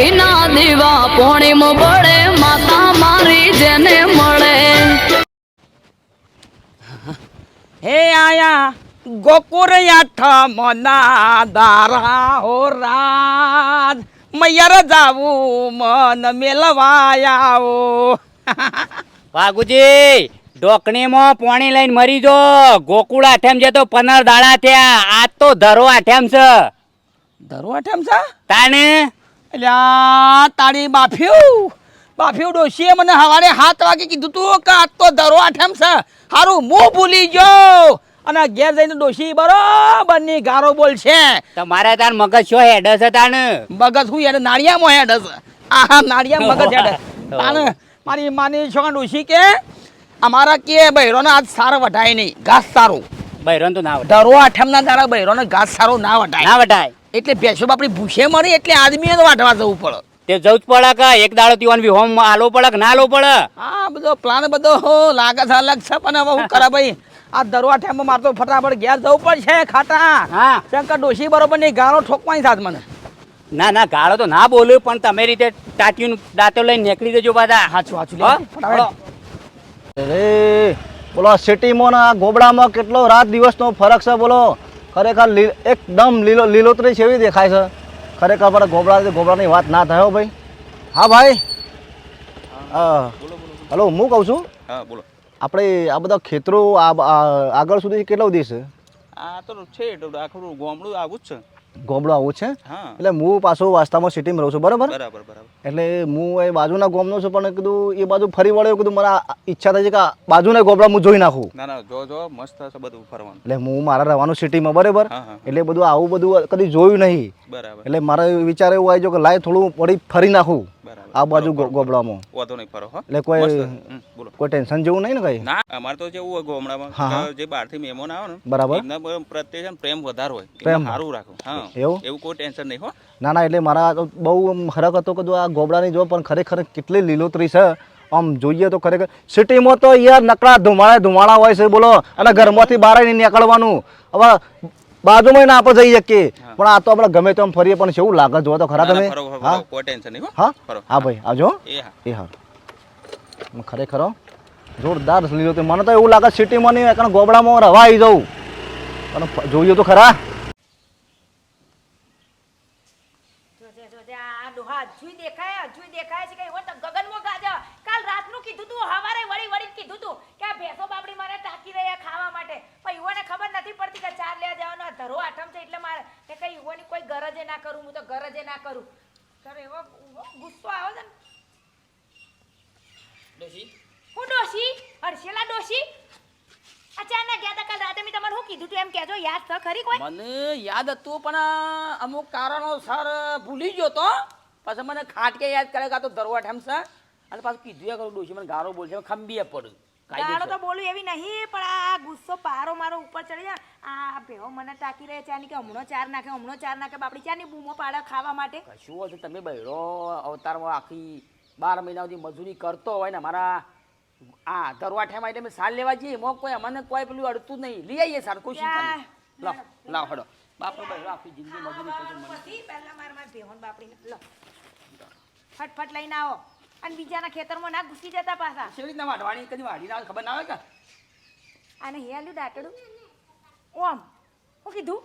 ઘીના દીવા પોણીમ પડે માતા મારી જેને મળે. હે આયા ગોકુર મના દારા હો રાજ. મયર જાવું મન મેલવાયાઓ. વાઘુજી ઢોકણીમાં પાણી લઈને મરી જો. ગોકુળ આઠેમ છે તો પંદર દાડા થયા. આજ તો ધરો આઠેમ છે. ધરો આઠેમ છે? તાને અલ્યા તારી બાફ્યું બાફ્યું ડોશીએ મને સવારે સાત વાગે કીધું તું કે આજ તો ધરો આઠેમ છે. સારું હું ભૂલી ગયો. અને ઘેર જઈને ડોશી બરોબરની ગારો બોલશે. તમારે તાર મગજ શું હેડ છે તાન? મગજ હું યાર નાળિયામાં હેડ છે. આહા નાળિયા મગજ હેડ. તાને મારી માની છોકરા ડોશી કે અમારા કે બૈરોને આજ સારો વઢાય નહીં. ઘાસ સારું. બૈરન તો ના વટાય ધરો આઠમના દાડા બૈરોને ઘાસ સારું ના વઢાય. ના વટાય એટલે ભેંસો બાપડી ભૂસે મરી એટલે આદમીએ વાઢવા જવું પડે. તે જવું જ પડે કે એક દાડો તીવન બી હોમ આલો પડે કે ના આલો પડે? હા બધો પ્લાન બધો હો, લાગે છે અલગ છે પણ હવે હું કરે ભાઈ? આ દરવા ઠેમ મારતો ફટાફટ ઘેર જવું પડશે ખાટા. હા. શંકર ડોશી બરોબર નહીં ગાળો ઠોકવાની સાથ મને. ના ના ગાળો તો ના બોલ્યું પણ તમે રીતે ટાટિયું દાંતો લઈને નીકળી દેજો બધા હાચું હાચું? અરે બોલો સિટીમાં ને આ ગોબડામાં કેટલો રાત દિવસનો ફરક છે બોલો. ખરેખર લીલ એકદમ લીલો લીલોતરી છે એવી દેખાય છે. ખરેખર આપણે ગોબડા ગોબડાની વાત ના થયો ભાઈ. હા ભાઈ. હા હલો હું કહું છું? હા બોલો. આપણે આ બધા ખેતરો આગળ સુધી કેટલો છે? આ તો છે આખું ગામડું આવું જ છે. ગોબડો આવું છે. એટલે હું પાછો વાસ્તામાં સિટીમાં રહું છું. બરાબર? બરાબર બરાબર. એટલે હું એ બાજુના ગોમનો છું પણ કીધું એ બાજુ ફરી વળ્યો કીધું મારા ઈચ્છા થાય છે કે બાજુના ગોબડા હું જોઈ નાખું. ના ના જો જો મસ્ત છે બધું ફરવાનું. એટલે હું મારા રહેવાનું સિટીમાં બરાબર? એટલે બધું આવું બધું કદી જોયું નહીં. બરાબર. એટલે મારા વિચાર એવું આવી કે લાય થોડું વળી ફરી નાખું. આ બાજુ ગોબડામાં. વાંધો નહીં ફરો હો. એટલે કોઈ બોલો. કોઈ ટેન્શન જેવું નહીં ને કઈ? ના અમારે તો જેવું ગામડામાં. જે બહારથી મહેમાન આવે ને બરાબર. એમના પ્રત્યે છે પ્રેમ વધારે હોય. પ્રેમ. સારું રાખો હા. એવું? એવું કોઈ ટેન્શન નહીં હો. ના ના એટલે મારા બહુ હરક હતો કે જો આ ગોબડાની જો પણ ખરેખર કેટલી લીલોતરી છે. આમ જોઈએ તો ખરેખર સિટીમાં તો યાર નકળા ધુમાડા ધુમાડા હોય છે બોલો. અને ઘરમાંથી બહાર નહીં નીકળવાનું. હવે બાજુમાં ના આપણે જઈ શકીએ. પણ આ તો આપણે ગમે તેમ ફરીએ પણ કેવું લાગે જો તો ખરા તમે? હા? કોઈ ટેન્શન નહીં હા. હા? ભાઈ આવજો એ હા. એ હા. મ ખરેખર જોરદાર લીધો તો મને તો એવું લાગે સિટીમાં નહીં કારણ ગોબડામાં રવા આવી જવું પણ જોઈએ તો ખરા. દેખાય દેખાય છે કે એવો તો ગગનમાં ગાજર કાલ રાતનું કીધું તું હવારે વળી વળી કીધું તું. ભેંસો બાપડી મારે ટાંકી રહ્યા ખાવા માટે. પણ યુવાને ખબર નથી પડતી કે ચાર લેવા જવાનો આ ધરો આઠમ છે એટલે મારે કે કઈ યુવાની કોઈ ગરજે ના કરું હું તો ગરજે ના કરું. તારે એવો ગુસ્સો આવે છે ને. હું ડોશી? હર્ષેલા ડોશી? અચાનક ગયા તા કાલ રાતે મેં તમારે શું કીધું તું એમ કહેજો યાદ છે ખરી કોઈ? મને યાદ હતું પણ અમુક કારણોસર ભૂલી ગયો તો. પછી મને ખાટકે યાદ કરે કે આ તો દરવા ઠેમ છે. અને પાછું કીધું કરું ડોશી મને ગારો બોલશે ખંભીએ પડ્યું. ગાળો તો બોલું એવી નહીં પણ આ ગુસ્સો પારો મારો ઉપર ચડી જાય. આ ભેવો મને ટાકી રહે છે આની કે હમણો ચાર નાખે હમણો ચાર નાખે બાપડી ચાની બૂમો પાડે ખાવા માટે. કશું હોય તમે બૈરો અવતારમાં આખી બાર મહિના સુધી મજૂરી કરતો હોય ને મારા આ દરવાઠામાં એટલે મેં સાલ લેવા જઈએ એમાં કોઈ અમને કોઈ પેલું અડતું નહીં. લઈ આવીએ સારું કોઈ શું લાવ લાવ હડો. બાપરો બૈરો આખી જિંદગી મજૂરી પહેલા મારા ભેહોન બાપડીને લો. ફટફટ લઈને આવો. અને બીજાના ખેતરમાં ના ઘૂસી જતા પાછા. કેવી રીતના વાઢવાની? કદી વાઢી ના ખબર ના આવે કે? અને હેલ્યું દાટડું ઓમ હું કીધું?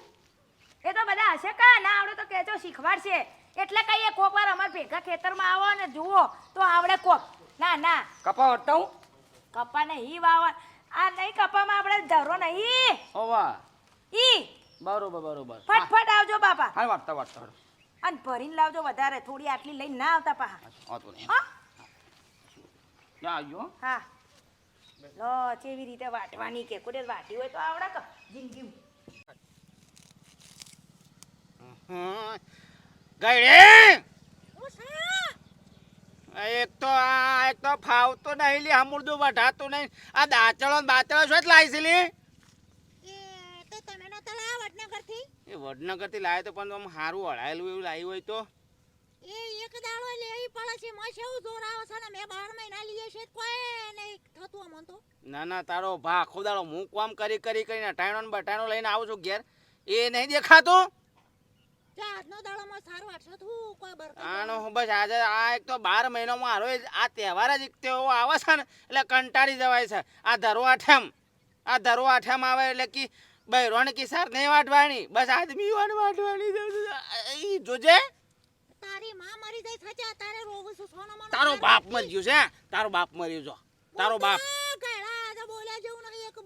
એ તો બધા હશે કા? ના આવડે તો કહેજો શીખવાડશે. એટલે કહીએ કોક વાર અમાર ભેગા ખેતરમાં આવો ને જુઓ તો આવડે કોક. ના ના. કપા વટતા હું? કપા નહીં વાવવા આ નહીં કપામાં આપણે ધરો નહીં. ઓવા ઈ. બરોબર બરોબર. ફટફટ આવજો બાપા. હા વાટતા વાટતા. અને ભરીને લાવજો વધારે. થોડી આટલી લઈને ના આવતા પાહા. હા? ત્યાં આવજો હા. લો કેવી રીતે વાટવાની કે કોઈ વાટી હોય તો આવડે કે જિંદગી ગઈડે એક તો આ એક તો ફાવતો નહીં લી હમુરદું વઢાતું નહીં. આ દાચળો ને બાચળો શું જ લાવી છે લી? એ વડનગરથી? લાવે તો પણ આમ સારું હળાયેલું એવું લાવ્યું હોય તો. એ એક દાડો લેવી પડે છે માં એવું જોર આવે છે ને મેં બાર મહિના લઈએ છે કોઈ નહીં થતું આમ તો. ના ના તારો ભા આખો દાડો હું કામ કરી કરી કરીને ટાણો ને બટાણો લઈને આવું છું ઘેર. એ નહીં દેખાતો? આજનો દાડામાં સારું વાટશે તું કોઈ બરકત આનો બસ આજે આ એક તો બાર મહિનોમાં હારો આ તહેવાર જ એક તેવો આવે છે ને એટલે કંટાળી જવાય છે. આ ધરો આઠમ આ ધરો આઠમ આવે એટલે કે ભાઈ રોણકી સાર નહીં વાટવાની બસ આદમી વાટ વાટવાની જોજે. તારી માં મરી જાય થચા તારે રોવું છું સોનો મનો તારો બાપ મરી ગયો છે તારો બાપ મરી ગયો તારો બાપ.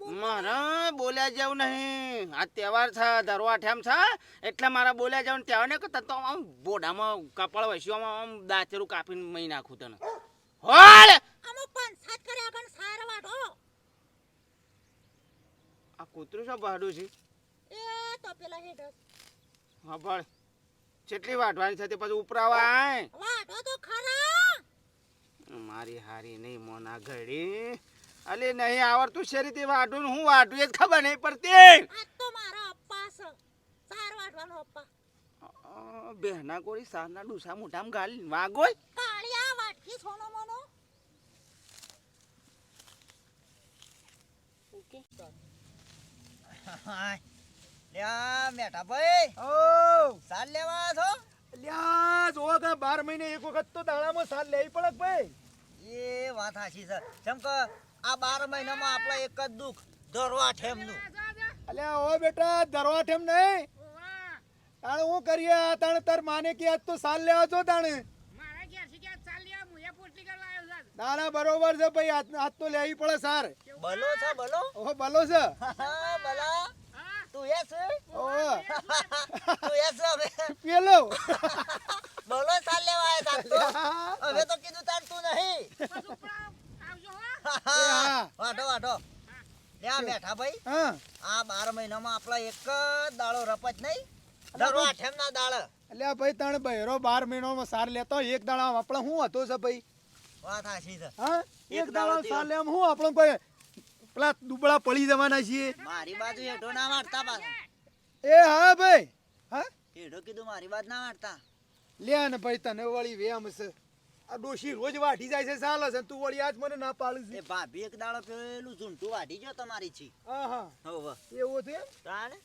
નહીં મારા બોલ્યા જેવું નહીં. આ તહેવાર છે ધરો આઠમ છે એટલે મારા બોલ્યા જેવું તહેવાર ને કરતા તો આમ બોડામાં કપાળ વસીઓમાં આમ દાંતેરું કાપીને મહી નાખું તને. હોળ અમુક પંચાત કર્યા કણ સારા વાટો. આ કૂતરું છે ભાડું છે? એ તો પેલા હેઠ હા ભળ કેટલી વાટવાની છે તે પછી ઉપરાવા આય વાટો તો ખરા. મારી હારી નહીં મોના ઘડી. અલે નહીં આવડતું છે રીતે વાટું ને હું વાટું એ જ ખબર નહીં પડતી. આ તો મારા અપ્પા છે. સાર વાટવાનો અપ્પા. અ, બેહના કોરી સારના ડુસા મોઢામાં ગાલી વાગોય. કાળિયા વાટકી સોનો મનો. લ્યા મેઠા ભાઈ. સાલ લેવા છો? લ્યા જો કે મહિને એક વખત તો દાડામાં સાલ લેવી પડે ભાઈ? એ વાત સાચી છે. જેમ કે આ બાર મહિનામાં આપણે એક જ દુઃખ ધરવા ઠેમનું અલ્યા ઓ બેટા દરવા ઠેમ નહીં. તાણે હું કરીએ? તાણે તાર માને કે આજ તો સાલ લેવા છો તાણે. ના ના બરોબર છે ભાઈ આજ આજ તો લેવી પડે સાર. બલો છે બલો? ભલો છે. હા, બલા. તું એ છે ઓહો તું એ અમે પેલો. બોલો સાલ લેવા આવ્યા તા. તો હવે તો કીધું તાર તું નહીં. વાઢો વાઢો. ત્યાં બેઠા ભાઈ. હા. આ બાર મહિનામાં આપણા એક જ દાડો રપત નહીં. ધરવા ઠેમના દાળ. એટલે ભાઈ તણ બહેરો બાર મહિનામાં સાર લેતો એક દાડા આપણે શું હતો છે ભાઈ? વાત સાચી છે. હા? એક દાડો સાર લેમ હું? આપણે કોઈ પેલા દુબળા પડી જવાના છીએ. મારી બાજુ હેઠો ના વાટતા પાછા. એ હા ભાઈ હા? હેઠો કીધું મારી બાજુ ના વાટતા લે ને ભાઈ તને વળી વેમ છે. આ ડોશી રોજ વાઢી જાય છે ચાલે છે તું વળી આજ મને ના પાડું છે. ભાભી એક દાડો પેલું ઝૂંટું વાઢી ગયો તમારી છી. હા હા. હવે એવું છે? તાણે?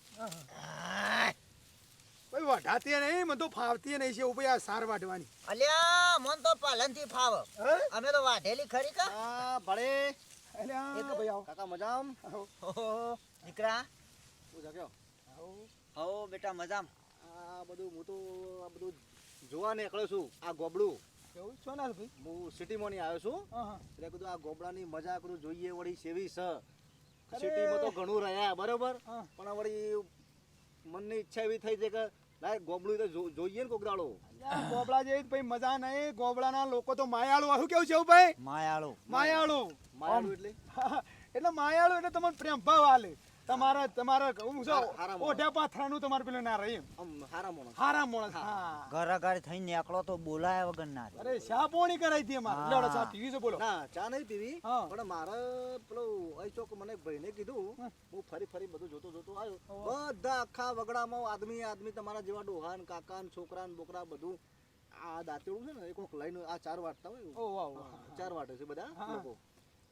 ભાઈ વઢાતી નહીં મને તો ફાવતી નહીં છે ભાઈ આ સાર વાઢવાની. અલ્યા મન તો પાલનથી ફાવ. હે? અમે તો વાઢેલી ખરી કા? હા ભળે અલ્યા. ભાઈ આવો. કાકા મજામ? ઓહો, દીકરા? હું જાગ્યો. હો બેટા મજામ. આ બધું હું તો આ બધું જોવા નીકળ્યો છું. આ ગોબડું. એવું છો ને ભાઈ? હું સિટીમાં આવ્યો છું. હા હા. એટલે કીધું આ ગોબડાની મજા કરું જોઈએ વળી સેવી છે. સિટીમાં તો ઘણું રહ્યા બરોબર? હા. પણ વળી મનની ઈચ્છા એવી થઈ છે કે લાય ગોબડું તો જો- જોઈએ ને કોક દાડો જે ભાઈ મજા નહીં. ગોબડાના લોકો તો માયાળુ. શું કેવું છે ભાઈ? માયાળો. માયાળુ. માયાળુ એટલે? એટલે માયાળુ એટલે તમને પ્રેમ ભાવ આલે. તમારા તમારા હું હારા ઓઢા પાથરાનું તમારે પેલું ના રહી હારા મોણસ. હારા માણસ હા. ઘર થઈને નીકળો તો બોલાય વગર ના રહે. અરે શા પોણી કરાઈ હતી અમારે? હા. ચા પીવી છે બોલો. ના ચા નહીં પીવી પણ મારે પેલો અહીં ચોક મને ભાઈને કીધું હું. ફરી ફરી બધું જોતો જોતો આવ્યો. બધા આખા વગડામાં આદમી આદમી તમારા જેવા ડોહા ને કાકા ને છોકરા ને બોકરા બધું. આ દાંતેડું છે ને એ કોક લઈને આ ચાર વાટતા હોય ચાર વાટે છે બધા લોકો.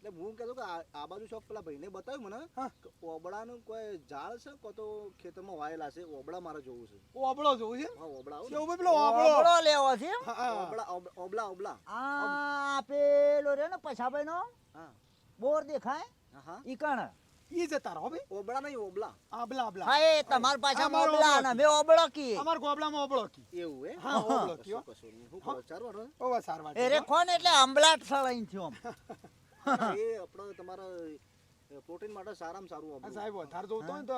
એટલે હું કહેતો કે આ બાજુ શોપ પેલા ભાઈને બતાવ્યું મને કે ઓબળાનું કોઈ ઝાડ છે કો તો ખેતરમાં વાયેલા છે ઓબળા મારે જોવું છે. ઓબળો જોવું છે હા ઓબળા આવો પેલો ઓબળો. ઓબળો લેવો છે? હા, હા. ઓબળા ઓબ- ઓબળા ઓબળા. આ પેલો રે ને પછાભાઈ નો હા. બોર દેખાય? હા. હા ઈ કણ? ઈ જતા રહો ભાઈ. ઓબળા નહીં ઓબળા. આબલા આબલા હા એ તમાર પાછા ઓબળા ના મે ઓબળો કી અમાર ગોબલામાં ઓબળો કી એવું હે? હા ઓબળો કી હો. કશું? ચાર વાટો? ઓ વાહ, સાર વાત એ રે કોણ એટલે અંબલાટ સળાઈ થયો આમ. એ આપણે તમારા પ્રોટીન માટે સારામાં સારું હા, સાહેબ વધારે જોતો હોય ને તો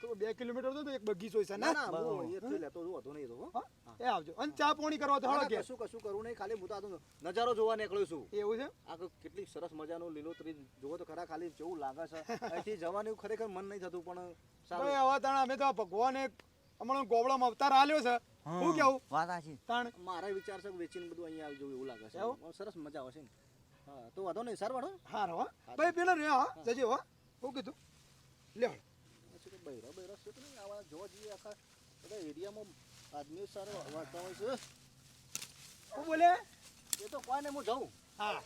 તો બે કિલોમીટર તો એક બગીચો છે ના ના હું તો લેતો જો વાંધો નહીં તો એ આવજો. અને ચા પોણી કરવા તો હળો કે. કશું કશું કરવું નહીં ખાલી હું તો નજારો જોવા નીકળ્યો છું. એવું છે? આ કેટલી સરસ મજાનો લીલોતરી જોવો તો ખરા ખાલી જેવું લાગે છે. અહીંથી જવાનું ખરેખર મન નહીં થતું પણ ભાઈ સારું હવે તાણ અમે તો ભગવાન એક હમણાં ગોબળામાં અવતાર આલ્યો છે. હું કેવું? વાત સાચી. તાણ? મારા વિચાર છે કે વેચીને બધું અહીંયા આવી જવું એવું લાગે છે. સરસ મજા આવશે ને હા તો વાંધો નહીં સારું વાળો હારો હો. ભાઈ પેલા રે હા જજે હો. હું કીધું લે બૈરા બૈરા શું નહીં આવા જોવા જઈએ આખા બધા એરિયામાં આદમીઓ સારો વાંચતા હોય છે. શું બોલે? એ તો કોઈ નહીં હું જાઉં. હા.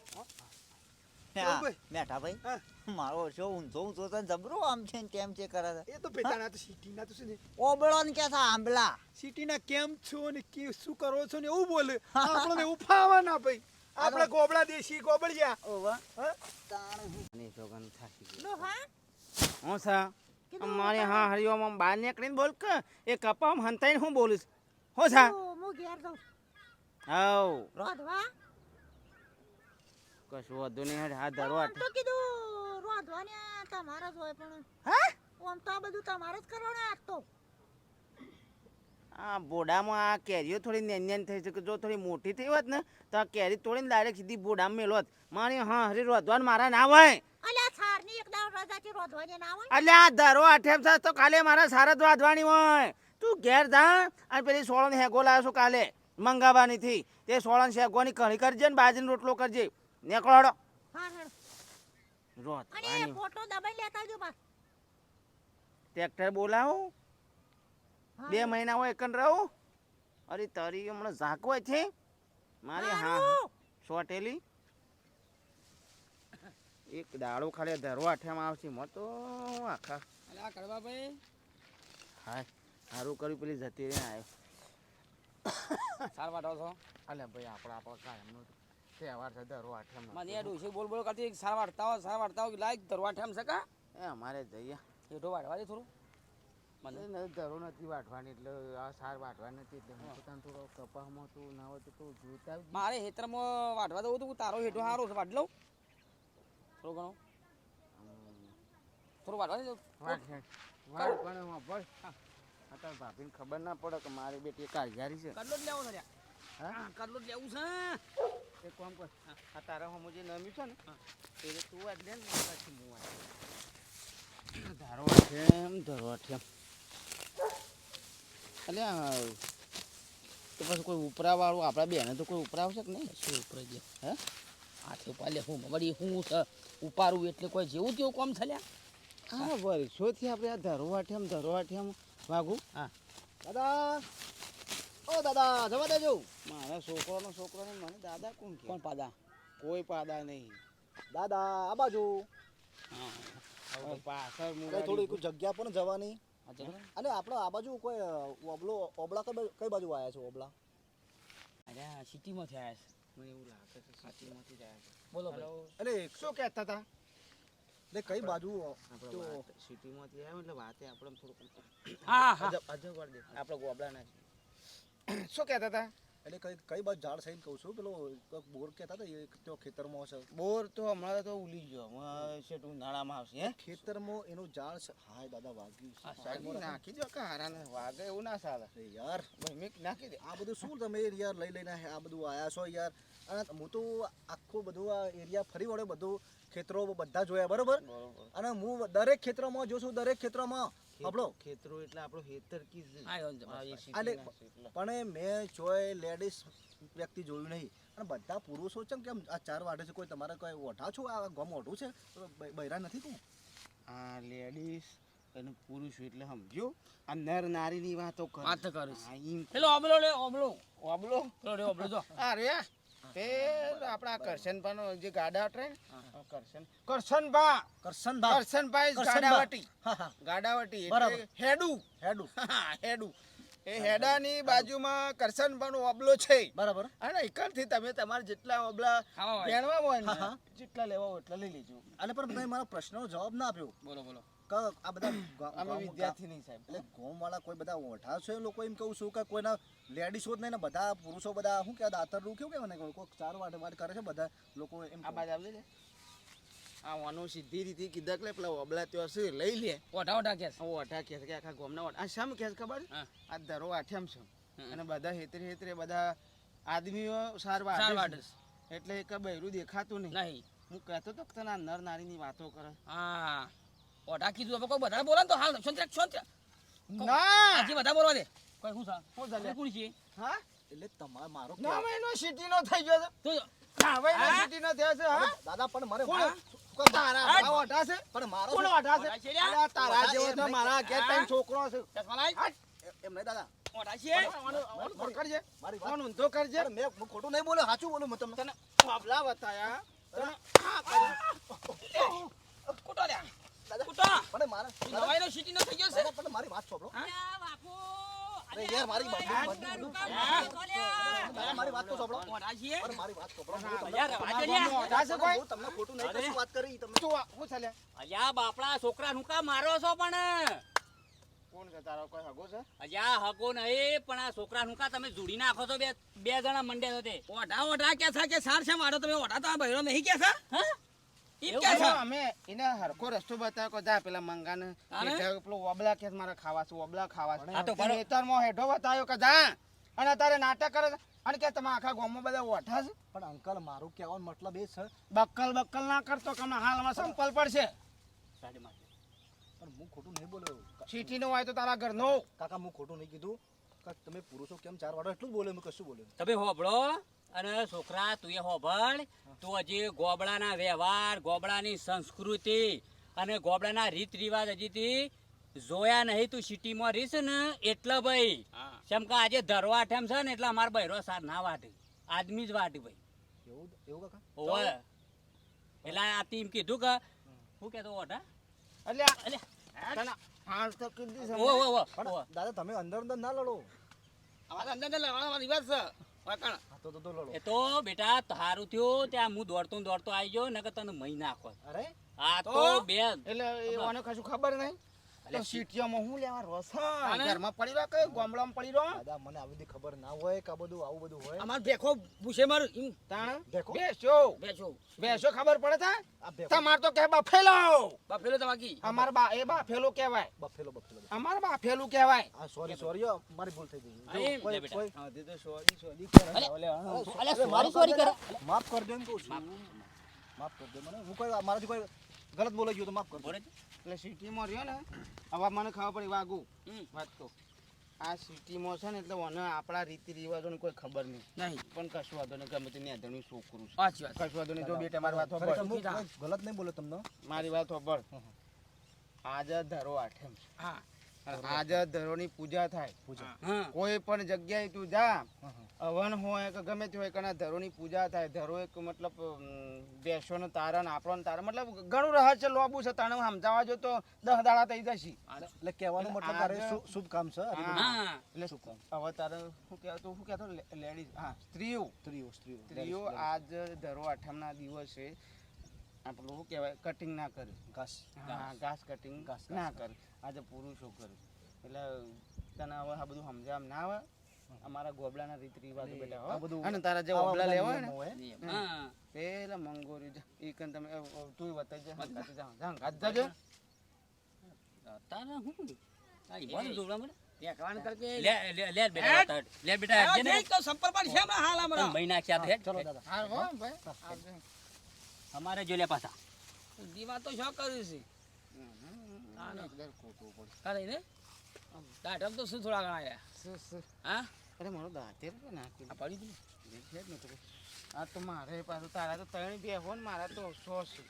હા, મેઠા ભાઈ? મારો છો ઊંચો ઊંધો તને જબરો આમ છે ને કેમ છે કરે છે? એ તો પેટાના તો સિટીના તો છે ને. ઓબળો ને કે આંબલા સિટીના કેમ છો ને કે શું કરો છો ને એવું બોલે. આપણને એવું ફાવા ના ભાઈ. આપણે ગોબળા દેશી ગોબડિયા ઓવા તાણ સોગંદ થાકી હા. હા સા. અમારે હા હરિઓમ બહાર નીકળીને બોલ કે એ કપામ હંતાઈને હું બોલીશ હો સા. હાવ રોધવા કશું વધુ નહીં હેડ ધરવા. તો કીધું રોધવાને તમારા જ હોય પણ આમ તો આ બધું તમારે જ કરવાનું આ તો. આ બોડામાં આ કેરીઓ થોડી નેન થઈ શકે જો થોડી મોટી થઈ હોત ને તો આ કેરી તોડીને ડાયરેક્ટ સીધી બોડામાં મેલોત મારી હા હરી રોધવાન મારા ના હોય. એટલે આ ધરો આઠેમ સાસ તો કાલે મારા સારા વાધવાની હોય. તું ઘેર ધા અને પેલી સોળન હેગો લાવ્યો છું કાલે મંગાવવાની થી તે સોળન શેગોની કણી કરજે ને બાજરીનો રોટલો કરજે. નીકળો હા અને ફોટો દબાઈ લેતા આવજો ટ્રેક્ટર બોલાવો? બે મહિના હોય એકન રહું? અરે તારી હમણાં ઝાકવા છે. મારી હા હા. સોટેલી એક દાડો ખાલી ધરવા આઠામાં આવશે. મો તો આખા. અલ્યા કરવા ભાઈ. હા સારું કર્યું પેલી જતી રહી આવ્યો સાર વાટો છો? અલ્યા ભાઈ આપણે આપણા કાયમનો તહેવાર છે ધરો આઠામાં મને યાર ડોશી બોલ બોલ કરતી સાર વાટતા હો સાર વાટતા હો લાઈક ધરવા ઠેમ છે કા? એ અમારે જઈએ. હેઠો વાટવા દે થોડું. મને? ધરો નથી વાટવાની એટલે આ સાર વાટવાની નથી એટલે હું પોતાને થોડો કપાસમાં તું ના હોય તો તું જોતા. મારે હેતરમાં વાટવા દઉં તું તારો હેઠો સારો છે વાટ લઉં. થોડો ઘણો. થોડું વાટવા દે વાટ વાટ પણ એમાં ભાઈ હા. તાર ભાભીને ખબર ના પડે કે મારી બેટી કાળજારી છે. કડલો જ લેવો છે હા? કડલો જ લેવું છે. એક કામ કર. આ તારા હમું જે નમ્યું છે ને એ તું વાટ લે ને પછી હું વાટ ધારો એમ ધરો અઠેમ અલ્યા તો પછી કોઈ ઉપરા વાળું આપણા બેને તો કોઈ ઉપરાવશે કે નહીં? શું ઉપરાઈ ગયો હે? હાથે પાલે હું વળી હું છે? ઉપાડું એટલે કોઈ જેવું તેવું કામ થયા હા વર્ષોથી આપણે આ ધરો અઠેમ ધરો અઠેમ વાગું. હા. દાદા! ઓ દાદા જવા દેજો. મારા છોકરાનો છોકરો ને મને દાદા કોણ કે? કોણ પાદા? કોઈ પાદા નહીં. દાદા આ બાજુ. હા પાછળ થોડી જગ્યા પણ જવાની. અને આપણો આ બાજુ કોઈ ઓબલો ઓબળા કઈ બાજુ- આવ્યા છે ઓબળા? અરે સિટીમાંથી આવ્યા છે. મને એવું લાગે છે સાચીમાંથી જ આવ્યા છે. બોલો. એટલે શું કહેતા હતા? એટલે કઈ બાજુ? તો સિટીમાંથી આવ્યા એટલે વાતે આપણે થોડુંક હા હા. અજબ અજબ આપણે ગોબડા ના શું કહેતા હતા? એટલે કઈ કઈ બાજુ ઝાડ છે કહું છું. પેલો બોર કહેતા હતા એ તો ખેતરમાં હશે. બોર તો હમણાં તો ઉલી ગયો. હમણાં છે તું નાળામાં આવશે હે? ખેતરમાં એનું ઝાડ હાય દાદા વાગ્યું છે. નાખી દો કે હારાને? વાગે એવું ના ચાલે. યાર. મેં નાખી દે. આ બધું શું તમે યાર લઈ લઈને આ બધું આયા છો યાર? અને હું તો આખું બધું આ એરિયા ફરી વળ્યો બધું ખેતરો બધા જોયા બરોબર? બરોબર. અને હું દરેક ખેતરમાં જોશું દરેક ખેતરમાં. આપણો ખેતરો એટલે આપણો હેતર. પણ મેં જોય લેડીઝ વ્યક્તિ જોયું નહીં. અને બધા પુરુષો છે કેમ આ ચાર વાટે છે કોઈ તમારે કોઈ ઓઠા છો? આ ગમ ઓઢું છે? બૈરા નથી તું? આ લેડીઝ અને પુરુષ એટલે સમજો આ નર નારીની વાતો કરે વાત કરીશ. હા, પેલો ઓબલો લે ઓબલો ઓબલો ઓબલો જો. અરે તે આપણા કરશનભાનો જે ગાડા ટ્રેન કરશન. કરશનભા. કરશન ભા કરશનભાઈ કરશનભા. ગાડાવટી. ગાડાવટી. એટલે હેડુ. હેડુ. હા, હેડુ. એ હેડાની બાજુમાં કરશનભાનો ઓબલો છે. બરાબર. અને એકરથી તમે તમારે જેટલા ઓબલા ખાવા હોય. ને જેટલા લેવા હોય એટલા લઈ લેજો. અને પણ મેં મારા પ્રશ્નનો જવાબ ના આપ્યો. બોલો બોલો. કે આ બધા અમે વિદ્યાર્થી નહીં સાહેબ. એટલે ગોમ વાળા કોઈ બધા ઓઠા છે લોકો એમ કહું છું કે કોઈના લેડીઝો જ નહીં ને બધા પુરુષો બધા શું કે દાતરનું કેવું કહેવાય ને કોઈ ચાર વાટ વાટ કરે છે બધા લોકો એમ આ બાજુ આવજે આ વાનું સીધી રીતે કીધા કે પેલા ઓબલા ત્યાં છે લઈ લે. ઓઠા ઓઠા કેસ હું ઓઢા કહે કે આખા ગોમના ઓઠા આ શામ કેસ ખબર? આ ધરો આઠમ છે. અને બધા હેતરે હેતરે બધા આદમીઓ સારવાર છે. એટલે એક બૈરું દેખાતું નહીં. નહીં. હું કહેતો તો તને આ નર નારીની વાતો કરે. હા. ઓઢા કીધું. હવે કોઈ બધા બોલે તો હાલ શાંતિ રાખ, ના. હજી બધા બોલવા દે. કોઈ હું સા કોણ ચાલે? કોણ છે? હા? એટલે તમારે મારો ના મહિનો સિટીનો થઈ ગયો તો ના મહિનો સિટીનો થયો છે હા? દાદા પણ મારે કોણ? તારા હા? ઓઢા છે? પણ મારો કોણ ઓઢા છે? અલ્યા, તારા જેવો તો મારા ઘેર ટાઈમ છોકરો છે. ચશ્મા. એમ નહીં દાદા. ઓઢા છે? ઓનું- ઓનું કરજે. મારી વાત ઊંધો કરજે. મેં ખોટું નહીં બોલ્યો સાચું બોલું મેં તમને. તને બાબલા બતાયા. કૂટો લ્યા. કૂટો. પણ મારે ઈ નવાઈનો સીટીનો થઈ ગયો છે? પણ મારી વાત સાંભળો અલ્યા બાપુ અરે યાર મારી વાત મારી વાત તો સાંભળો મોઢા છીએ? અરે મારી વાત સાંભળો હું તમને- અલ્યા રવા દે લ્યા. મોઢા છે કોઈ? તમને ખોટું નહીં કશું વાત કરી તમે શું આ- શું અલ્યા બાપડા છોકરા નું કા મારો છો પણ? કોણ છે તારો? કોઈ હગો છે? અલ્યા હગો નહીં પણ આ છોકરા નું કા તમે જોડી નાખો છો બે બે જણા મંડે છો તે? ઓઢા ઓઢા કે છે કે સાર છે? મારો તમે ઓઢા તો આ બૈરો નહીં કે છે હા? ઈ એવું કે છે? અરે અમે એને હરખો રસ્તો બતાવ્યો કે જા પેલા મંગાને. તારે? ઓબલા કે મારે ખાવા છે ઓબલા ખાવા છે. હા તો બરો- ખેતરમાં હેઠો બતાવ્યો કે જા. અને તારે નાટક કરે અને કે તમે આખા ગામમાં બધા ઓઠા છે? પણ અંકલ મારું કહેવાનો મતલબ એ છે. બક્કલ બક્કલ ના કરતો કે હમણાં હાલમાં સંપલ પડશે. પણ હું ખોટું નહીં બોલ્યો. ચીઠી નો હોય તો તારા ઘરનો. કાકા હું ખોટું નહીં કીધું. તમે પુરુષો કેમ ચાર વાળો એટલું જ બોલ્યો કશું બોલ્યું તમે હોભળો અને છોકરા તું એ હોભળ. તું હજી ગોબડાના વ્યવહાર ગોબડાની સંસ્કૃતિ અને ગોબડાના રીત રિવાજ હજી તી જોયા નહીં તું સિટીમાં રહીશ ને એટલે ભાઈ. કેમ કે આજે ધરવા ઠેમ છે ને એટલે અમાર બૈરો સાર ના વાટે આદમી જ વાટી ભાઈ. એવું એવું કાકા? ઓવે એટલે આ ટીમ કીધું કે હું કહેતો ઓઢા એટલે એટલે હાલ તો કીધી છે ઓ ઓ ઓ દાદા તમે અંદર અંદર ના લડો. અમારા અંદર અંદર લડવાનો રિવાજ છે. એ તો બેટા તારું થયું ત્યાં હું દોડતો દોડતો આવી ગયો નકર તને મહિના નાખો અરે? હા તો? બે એટલે એવાને કશું ખબર નહીં? તો સીટીઓમાં હું લેવા રોસા? ઘરમાં પડી રહ્યો કે ગામડામાં પડી રહ્યો દાદા મને બધી ખબર ના હોય કે આ બધું આવું બધું હોય. અમાર ભેખો ભૂસે મારું ઈમ. તાણ? દેખો. બેસો. બેસો. બેસો ખબર પડે છે તમાર તો કે બફેલો. બફેલો તમાકી અમાર બા એ બાફેલું કહેવાય. Buffalo buffalo. અમાર બાફેલું કહેવાય. આ સોરી સોરી મારી ભૂલ થઈ ગઈ. કોઈ-. કોઈ- અલ્યા સોરી સોરી કરે. માફ કહું છું. માફ. કરજો મને. હું કોઈ મારાથી કોઈ ગલત બોલાઈ ગયું તો માફ કરો બોલે? એટલે સિટીમાં રહ્યો ને હવે મને ખબર પડી વાગુ વાત તો. આ સિટીમાં છે ને એટલે મને આપણા રીતિ રિવાજોની કોઈ ખબર નહીં. નહીં. પણ કશું વાંધો નહીં ગમે તે નેધણું છોકરું છે. સાચી વાત. કશું વાંધો નહીં જો બેટા મારી વાત સાંભળ ગલત નહીં બોલો તમને. મારી વાત સાંભળ આજે ધરો આઠમ હા. આજે ધરોની પૂજા થાય. પૂજા. કોઈ પણ જગ્યાએ તું જા. હવન હોય કે ગમે તે હોય કે ધરોની પૂજા થાય. ધરો એક મતલબ બેસો તારણ આપણો તારણ મતલબ ઘણું રહસ્ય લોબુ છે તને સમજાવવા જો તો દસ દાડા થઈ જશે. એટલે કહેવાનો મતલબ તારે શુભ કામ છે? એટલે બધું. કામ? હવે તારે શું કહેતો શું કહેતો? લેડીઝ હા સ્ત્રીઓ. સ્ત્રીઓ સ્ત્રીઓ. સ્ત્રીઓ આજ ધરો આઠમના દિવસે આપણું શું કહેવાય? કટિંગ ના કરે. ઘાસ. હા ઘાસ. કટિંગ ઘાસ, ના કરે. આજે પુરુષો કરે? એટલે તને હવે આ બધું સમજાવ ના આવે? અમારા ગોબલાના રીત રિવાજ બેટા આ હો બધું અને તારા જે ઓબલા લેવા હોય ને? હા? પેલા મંગોરી જા. ઈ તમે તું બતાઈ જા હંગાતે જા જા ગાજ જાજો તારા હું? આ ઈ બોલ જોડા મને. ભેખવાન કરકે લે લે લે બેટા લે બેટા આ ને. તો સંપર્ક પર છે હમણાં હાલ હમણાં. મહી નાખ્યા તો ચલો દાદા. હા હો ભાઈ. અમારે જો લે પાછા. દીવા તો શું કર્યું છે? હા ખોટું ને દાઢમ તો શું થોડા ઘણા આયા શું, શું? હા? અરે મારો દાંતે નાખી આ પડી ગયું છે જ ને તો. આ તો મારે પાછું તારા તો ત્રણ બે હો ને મારા તો સો શું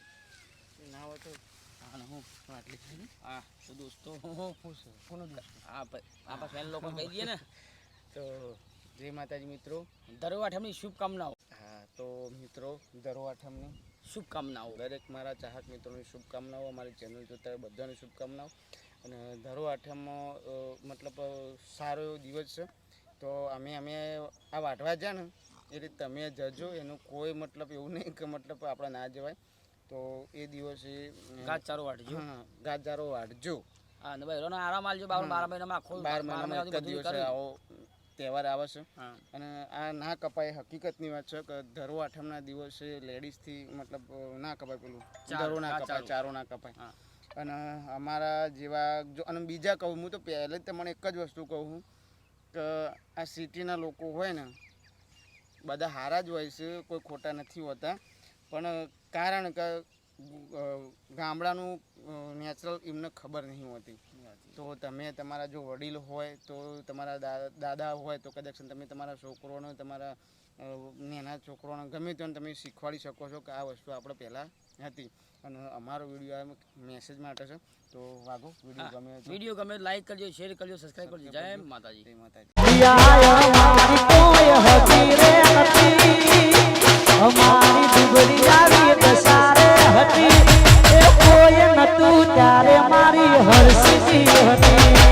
ના હોય તો હા હું આટલી થઈ ને હા તો દોસ્તો હા આપણા ફેન લોકો કહી દઈએ ને. તો જય માતાજી મિત્રો. દરવા આઠમની શુભકામનાઓ. હા તો મિત્રો ધરો આઠમની શુભકામનાઓ. દરેક મારા ચાહક મિત્રોની શુભકામનાઓ અમારી ચેનલ જોતા બધાની શુભકામનાઓ. અને ધરો આઠમમાં મતલબ સારો એવો દિવસ છે તો અમે અમે આ વાટવા જ્યાં ને એ રીતે તમે જજો એનું કોઈ મતલબ એવું નહીં કે મતલબ આપણે ના જવાય. તો એ દિવસે અ, વાટજો હા ગાજારો વાટજો હા ને ભાઈ રોનો આરામ આલજો બાર બાર મહિનામાં આખો બાર મહિનામાં એક દિવસે આવો તહેવાર આવે છે. અને આ ના કપાય હકીકતની વાત છે કે ધરો આઠમના દિવસે લેડીઝથી મતલબ ના કપાય પેલું. ચાર, ધરો ના કપાય ચારો. ના કપાય. અને અમારા જેવા જો, અને બીજા કહું, હું તો પહેલે જ તમને એક જ વસ્તુ કહું છું કે આ સિટીના લોકો હોય ને, બધા સારા જ હોય છે, કોઈ ખોટા નથી હોતા. પણ કારણ કે ગામડાનું નેચરલ એમને ખબર નહીં હોતી. તો તમે તમારા જો વડીલ હોય, તો તમારા દાદા હોય, તો કદાચ તમે તમારા છોકરોને, તમારા નાના છોકરોને ગમે તેને તમે શીખવાડી શકો છો કે આ વસ્તુ આપણે પહેલાં હતી. અને અમારો વીડિયો આ મેસેજ માટે છે. તો વાગો વીડિયો ગમે વીડિયો ગમે લાઈક કરજો શેર કરજો સબસ્ક્રાઇબ કરજો. જય માતાજી. જય માતાજી. હતી એ કોઈ નતું ત્યારે મારી હરસી હતી.